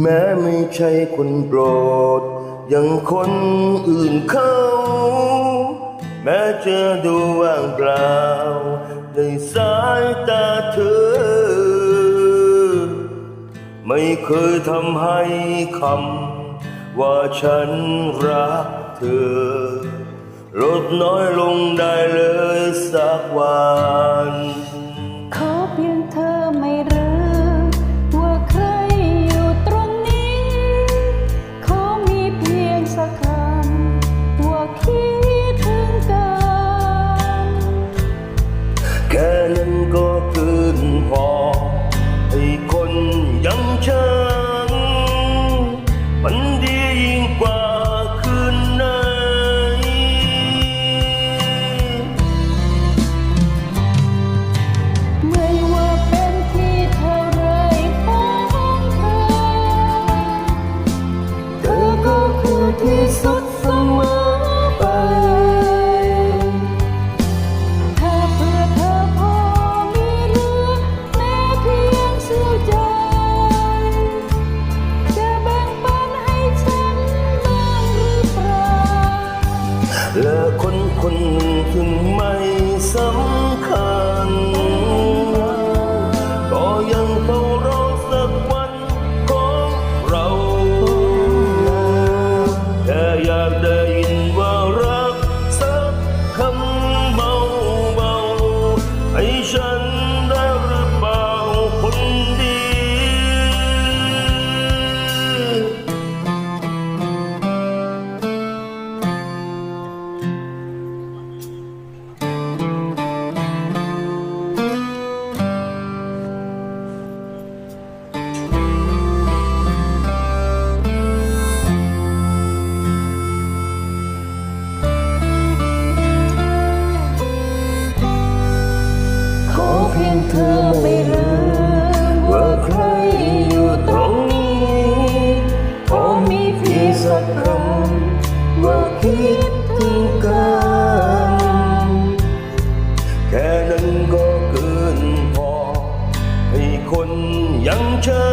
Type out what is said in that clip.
แม้ไม่ใช่คนโปรด อย่างคนอื่นเขา แม้จะดูว่างเปล่า ในสายตาเธอ ไม่เคยทำให้คำว่าฉันรักเธอ ลดน้อยลงได้เลยสักวัน ที่สุดเสมอไปถ้าเพื่อเธอพอมีเหลือแม้เพียงเสี้ยวใจจะแบ่งปันให้ฉันบ้างหรือเปล่า และคนคนหนึ่งถึง เธอไม่ลืมว่าใครอยู่ตรงนี้ขอมีเพียงสักคำว่าคิดถึงกันแค่นั้นก็เกินพอให้คนอยังฉั